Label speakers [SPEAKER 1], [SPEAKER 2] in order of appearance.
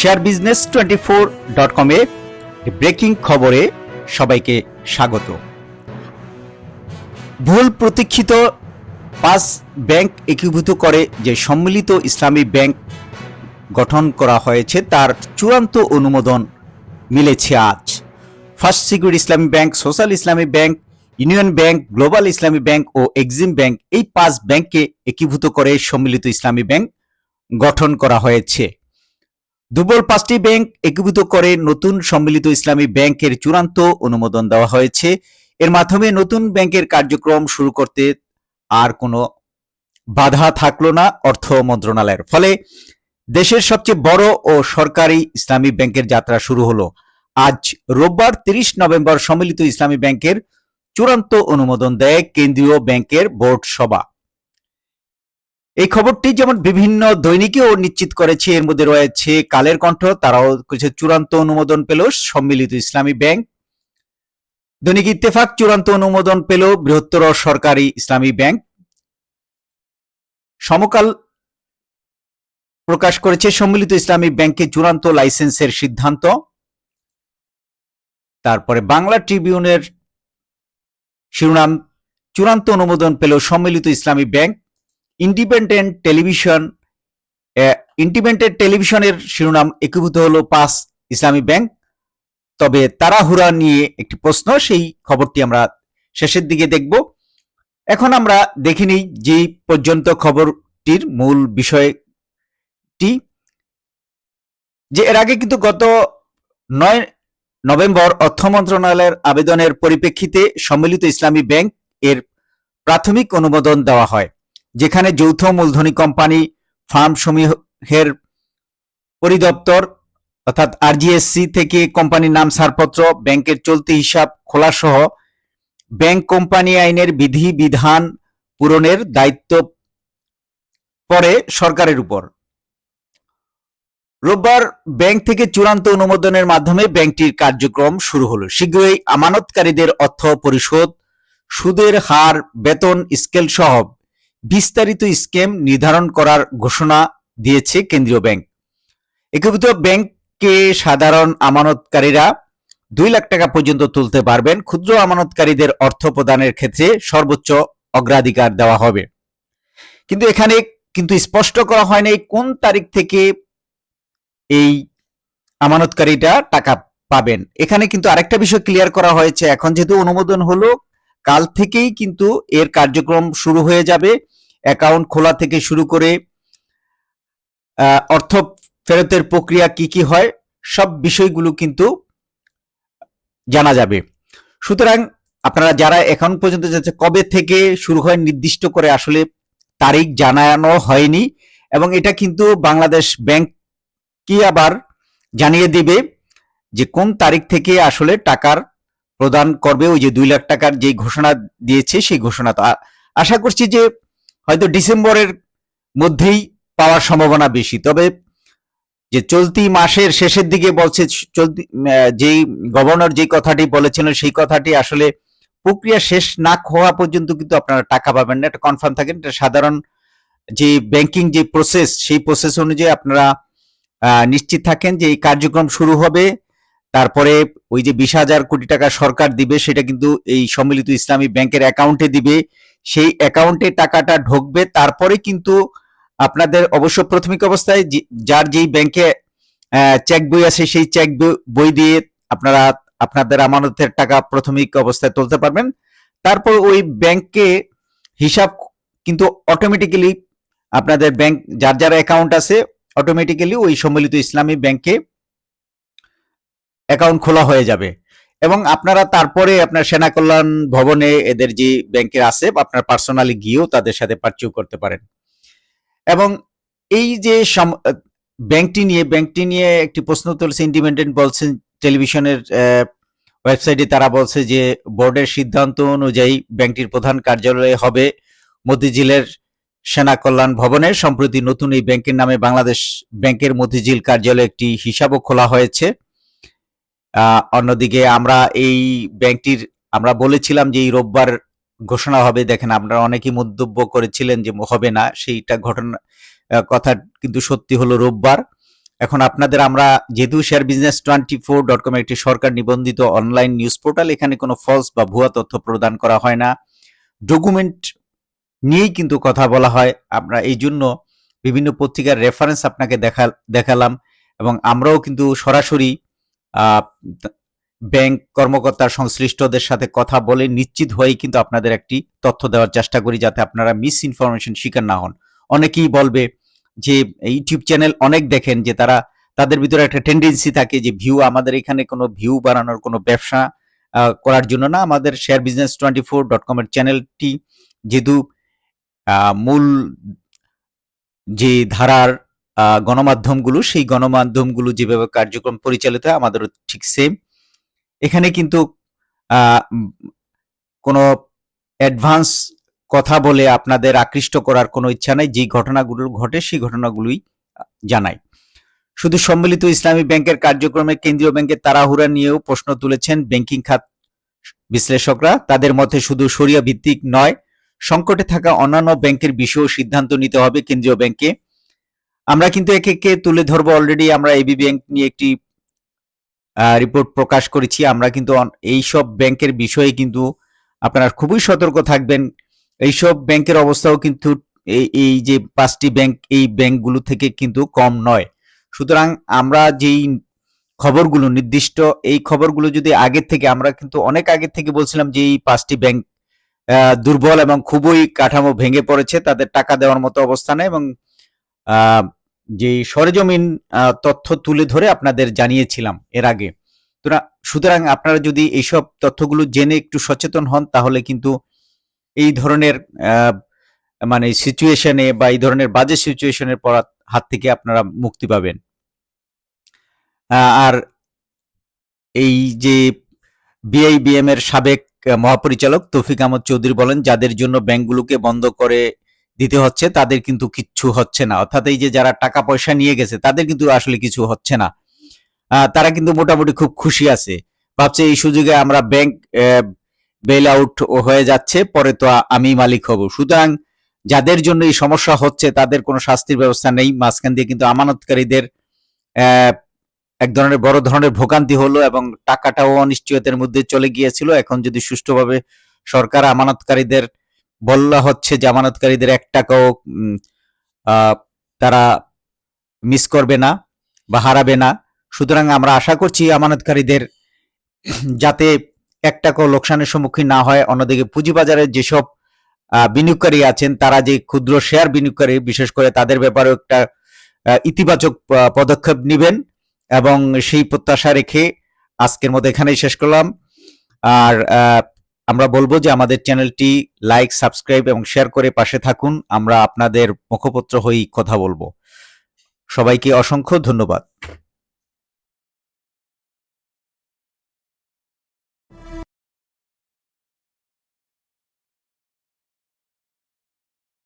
[SPEAKER 1] Share business twenty four dot কমে breaking খবরে সবাইকে স্বাগত। ভুল প্রতীক্ষিত পাঁচ ব্যাংক একীভূত করে যে সম্মিলিত ইসলামী ব্যাংক গঠন করা হয়েছে, তার চূড়ান্ত অনুমোদন মিলেছে আজ। First secure Islami bank, social Islami bank, union bank, global Islami bank ও এক্সিম ব্যাংক এই পাঁচ ব্যাংককে একীভূত করে সম্মিলিত ইসলামী ব্যাংক গঠন করা হয়েছে। দুর্বল পাঁচটি ব্যাংক একীভূত করে নতুন সম্মিলিত ইসলামী ব্যাংকের চূড়ান্ত অনুমোদন দেওয়া হয়েছে। এর মাধ্যমে নতুন ব্যাংকের কার্যক্রম শুরু করতে আর কোনো বাধা থাকল না অর্থ মন্ত্রণালয়ের। ফলে দেশের সবচেয়ে বড় ও সরকারি ইসলামী ব্যাংকের যাত্রা শুরু হলো। আজ রোববার তিরিশ নভেম্বর সম্মিলিত ইসলামী ব্যাংকের চূড়ান্ত অনুমোদন দেয় কেন্দ্রীয় ব্যাংকের বোর্ড সভা। এই খবরটি যেমন বিভিন্ন দৈনিকেও নিশ্চিত করেছে, এর মধ্যে রয়েছে কালের কণ্ঠ, তারাও কিছু চূড়ান্ত অনুমোদন পেল সম্মিলিত ইসলামী ব্যাংক। দৈনিক ইত্তেফাক, চূড়ান্ত অনুমোদন পেল বৃহত্তর সরকারি ইসলামী ব্যাংক। সমকাল প্রকাশ করেছে সম্মিলিত ইসলামী ব্যাংকে চূড়ান্ত লাইসেন্সের সিদ্ধান্ত। তারপরে বাংলা ট্রিবিউনের শিরোনাম, চূড়ান্ত অনুমোদন পেল সম্মিলিত ইসলামী ব্যাংক। ইন্ডিপেন্ডেন্ট টেলিভিশন ইন্ডিপেন্ডেন্ট টেলিভিশনের শিরোনাম একীভূত হলো পাঁচ ইসলামী ব্যাংক। তবে তাড়াহুড়া নিয়ে একটি প্রশ্ন, সেই খবরটি আমরা শেষের দিকে দেখব। এখন আমরা দেখে নিই যে পর্যন্ত খবরটির মূল বিষয়টি, যে এর আগে কিন্তু গত নয় নভেম্বর অর্থ মন্ত্রণালয়ের আবেদনের পরিপ্রেক্ষিতে সম্মিলিত ইসলামী ব্যাংক এর প্রাথমিক অনুমোদন দেওয়া হয়। যেখানে যৌথ মূলধনী কোম্পানি ফার্ম সমূহের পরিদপ্তর অর্থাৎ আরজিএসসি থেকে কোম্পানির নাম ছাড়পত্র, ব্যাংকের চলতি হিসাব খোলা সহ ব্যাংক কোম্পানি আইনের বিধি, বিধান পূরণের দায়িত্ব পড়ে সরকারের উপর। রোববার ব্যাংক থেকে চূড়ান্ত অনুমোদনের মাধ্যমে ব্যাংকটির কার্যক্রম শুরু হলো। শীঘ্রই আমানতকারীদের অর্থ পরিশোধ, সুদের হার, বেতন, স্কেল সহ বিস্তারিত স্কেম নির্ধারণ করার ঘোষণা দিয়েছে কেন্দ্রীয় ব্যাংক। একীভূত ব্যাংকে সাধারণ আমানতকারীরা দুই লাখ টাকা পর্যন্ত তুলতে পারবেন। ক্ষুদ্র আমানতকারীদের অর্থ প্রদানের ক্ষেত্রে সর্বোচ্চ অগ্রাধিকার দেওয়া হবে। কিন্তু এখানে কিন্তু স্পষ্ট করা হয়নি কোন তারিখ থেকে এই আমানতকারীটা টাকা পাবেন। এখানে কিন্তু আরেকটা বিষয় ক্লিয়ার করা হয়েছে। এখন যেহেতু অনুমোদন হলো কাল থেকেই কিন্তু এর কার্যক্রম শুরু হয়ে যাবে। অ্যাকাউন্ট খোলা থেকে শুরু করে অর্থ ফেরতের প্রক্রিয়া কি কি হয়, সব বিষয়গুলো কিন্তু জানা যাবে। সুতরাং আপনারা যারা এখন পর্যন্ত যাচ্ছে কবে থেকে শুরু হয় নির্দিষ্ট করে আসলে তারিখ জানানো হয়নি এবং এটা কিন্তু বাংলাদেশ ব্যাংক কি আবার জানিয়ে দিবে যে কোন তারিখ থেকে আসলে টাকার প্রদান করবে, ওই যে দুই লাখ টাকার যে ঘোষণা দিয়েছে, সেই ঘোষণা তো আশা করছি যে হয়তো ডিসেম্বরের মধ্যেই পাওয়ার সম্ভাবনা বেশি। তবে যে চলতি মাসের শেষের দিকে বলছে, চলতি যেই গভর্নর যে কথাটি বলেছিলেন সেই কথাটি আসলে প্রক্রিয়া শেষ না হওয়া পর্যন্ত কিন্তু আপনারা টাকা পাবেন না। এটা কনফার্ম থাকেন এটা সাধারণ যে ব্যাংকিং যে প্রসেস সেই প্রসেস অনুযায়ী আপনারা নিশ্চিত থাকেন যে এই কার্যক্রম শুরু হবে। তারপরে ওই যে বিশ হাজার কোটি টাকা সরকার দিবে, সেটা কিন্তু এই সম্মিলিত ইসলামী ব্যাংকের অ্যাকাউন্টে দিবে। সেই অ্যাকাউন্টে টাকাটা ঢুকবে। তারপরে কিন্তু আপনাদের অবশ্য প্রাথমিক অবস্থায় যার যেই ব্যাংকে চেক বই আছে, সেই চেক বই দিয়ে আপনারা, আপনাদের আমানতের টাকা প্রাথমিক অবস্থায় তুলতে পারবেন। তারপর ওই ব্যাংকে হিসাব কিন্তু অটোমেটিক্যালি আপনাদের ব্যাংক যার যার অ্যাকাউন্ট আছে অটোমেটিক্যালি ওই সম্মিলিত ইসলামী ব্যাংকে অ্যাকাউন্ট খোলা হয়ে যাবে। এবং আপনারা তারপরে আপনার সেনা কল্যাণ ভবনে এদের যে ব্যাংকের আছে আপনার পার্সোনালি গিয়েও তাদের সাথে পারচেও করতে পারেন। এবং এই যে ব্যাংকটি নিয়ে ব্যাংকটি নিয়ে একটি প্রশ্ন তুলছে ইন্ডিপেন্ডেন্ট বলছেন টেলিভিশনের ওয়েবসাইটে তারা বলছে যে বোর্ডের সিদ্ধান্ত অনুযায়ী ব্যাংকটির প্রধান কার্যালয় হবে মতিঝিলের সেনা কল্যাণ ভবনে। সম্প্রতি নতুন এই ব্যাংকের নামে বাংলাদেশ ব্যাংকের মতিঝিল কার্যালয়ে একটি হিসাবও খোলা হয়েছে। অন্যদিকে আমরা এই ব্যাংকটির, আমরা বলেছিলাম যে এই রোববার ঘোষণা হবে। দেখেন, আপনারা অনেকেই মন্তব্য করেছিলেন যে হবে না। সেইটা ঘটনা কথা কিন্তু সত্যি হলো রোববার। এখন আপনাদের আমরা, যেহেতু share business twenty four dot com একটি সরকার নিবন্ধিত অনলাইন নিউজ পোর্টাল এখানে কোনো ফলস বা ভুয়া তথ্য প্রদান করা হয় না। ডকুমেন্ট নিয়েই কিন্তু কথা বলা হয়। আমরা এই জন্য বিভিন্ন পত্রিকার রেফারেন্স আপনাকে দেখা, দেখালাম এবং আমরাও কিন্তু সরাসরি ব্যাংক কর্মকর্তার সংশ্লিষ্টদের সাথে কথা বলে নিশ্চিত হয়েই কিন্তু আপনাদের একটি তথ্য দেওয়ার চেষ্টা করি যাতে আপনারা মিস ইনফরমেশন শিকার না হন। অনেকেই বলবে যে ইউটিউব চ্যানেল অনেক দেখেন যে তারা, তাদের ভিতরে একটা টেন্ডেন্সি থাকে যে ভিউ আমাদের এখানে কোনো ভিউ বাড়ানোর কোনো ব্যবসা করার জন্য না। আমাদের share business twenty four dot কমের চ্যানেলটি যেহেতু মূল যে ধারার গণমাধ্যমগুলো, সেই গণমাধ্যমগুলো যেভাবে কার্যক্রম পরিচালিত হয়, আমাদেরও ঠিক সেম এখানে কিন্তু কোনো অ্যাডভান্স কথা বলে আপনাদের আকৃষ্ট করার কোনো ইচ্ছা নাই যে ঘটনাগুলো ঘটে, সেই ঘটনাগুলোই জানাই। শুধু সম্মিলিত ইসলামী ব্যাংকের কার্যক্রমে কেন্দ্রীয় ব্যাংকের তাড়াহুড়া নিয়েও প্রশ্ন তুলেছেন ব্যাংকিং খাত বিশ্লেষকরা। তাদের মতে শুধু সরিয়া ভিত্তিক নয়, সংকটে থাকা অন্যান্য ব্যাংকের বিষয়েও সিদ্ধান্ত নিতে হবে কেন্দ্রীয় ব্যাংকে। আমরা কিন্তু একে তুলে ধরবো অলরেডি আমরা এবি ব্যাংক নিয়ে একটি রিপোর্ট প্রকাশ করেছি। আমরা কিন্তু অন- এইসব ব্যাংকের বিষয়ে কিন্তু আপনারা খুবই সতর্ক থাকবেন। এইসব ব্যাংকের অবস্থাও কিন্তু এই এই যে পাঁচটি ব্যাংক, এই ব্যাংকগুলো থেকে কিন্তু কম নয়। সুতরাং আমরা যেই খবরগুলো, নির্দিষ্ট এই খবরগুলো যদি আগের থেকে, আমরা কিন্তু অনেক আগে থেকে বলছিলাম যে এই পাঁচটি ব্যাংক দুর্বল এবং খুবই কাঠামো ভেঙে পড়েছে, তাদের টাকা দেওয়ার মতো অবস্থা নেই এবং যে সরেজমিন তথ্য তুলে ধরে আপনাদের জানিয়েছিলাম এর আগে। তোরা- সুতরাং আপনারা যদি এইসব তথ্যগুলো জেনে একটু সচেতন হন, তাহলে কিন্তু এই ধরনের মানে সিচুয়েশনে বা এই ধরনের বাজে সিচুয়েশনের পর হাত থেকে আপনারা মুক্তি পাবেন। আর এই যে বিআইবিএম এর সাবেক মহাপরিচালক তৌফিক আহমদ চৌধুরী বলেন, যাদের জন্য ব্যাংকগুলোকে বন্ধ করে দিতে হচ্ছে, তাদের কিন্তু কিচ্ছু হচ্ছে না। অর্থাৎ এই যে যারা টাকা পয়সা নিয়ে গেছে, তাদের কিন্তু আসলে কিছু হচ্ছে না। তারা কিন্তু মোটামুটি খুব খুশি আছে। ভাবছে এই সুযোগে আমরা ব্যাংক বেল আউট হয়ে যাচ্ছে, পরে তো আমি মালিক হব। সুতরাং যাদের জন্য এই সমস্যা হচ্ছে, তাদের কোনো শাস্তির ব্যবস্থা নেই। মাঝখান দিয়ে কিন্তু আমানতকারীদের এক ধরনের বড় ধরনের ভোগান্তি হলো এবং টাকাটাও অনিশ্চয়তার মধ্যে চলে গিয়েছিল। এখন যদি সুষ্ঠুভাবে সরকার আমানতকারীদের বলা হচ্ছে জামানতকারীদের এক টাকাও তারা মিস করবে না বা হারাবে না। সুতরাং আমরা আশা করছি আমানতকারীদের যাতে এক টাকাও লোকসানের সম্মুখীন না হয়। অন্যদিকে পুঁজিবাজারের যেসব বিনিয়োগকারী আছেন, তারা যে ক্ষুদ্র শেয়ার বিনিয়োগকারী, বিশেষ করে তাদের ব্যাপারেও একটা ইতিবাচক পদক্ষেপ নেবেন এবং সেই প্রত্যাশা রেখে আজকের মতো এখানেই শেষ করলাম। আর আমরা বলব যে আমাদের চ্যানেলটি লাইক, সাবস্ক্রাইব এবং শেয়ার করে পাশে থাকুন। আমরা আপনাদের মুখপত্র হয়েই কথা বলব। সবাইকে অসংখ্য ধন্যবাদ।